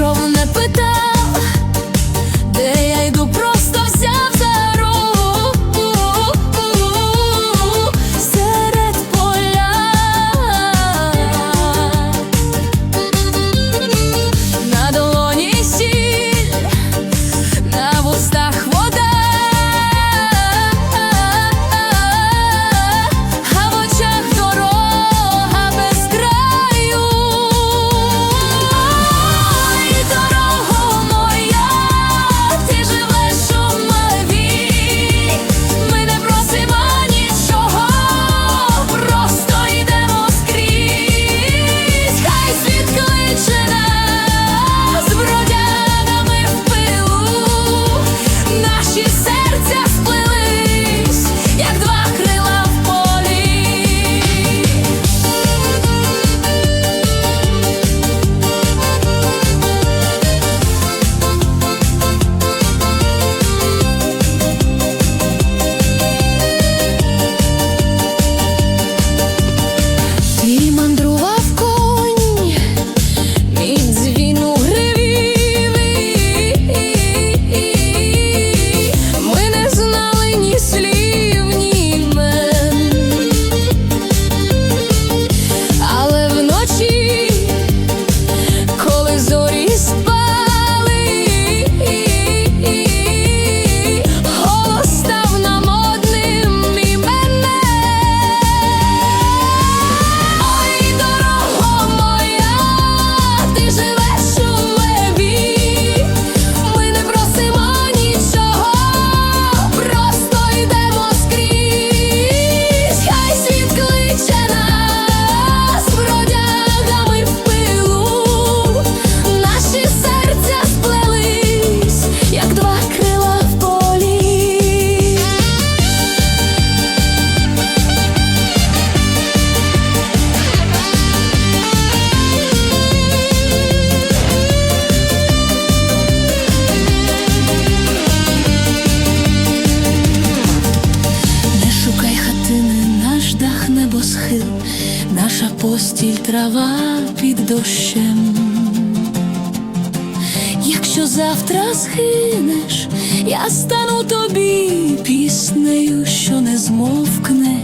Controlling that, but. схил, наша постіль трава під дощем. Якщо завтра згинеш, я стану тобі піснею, що не змовкне.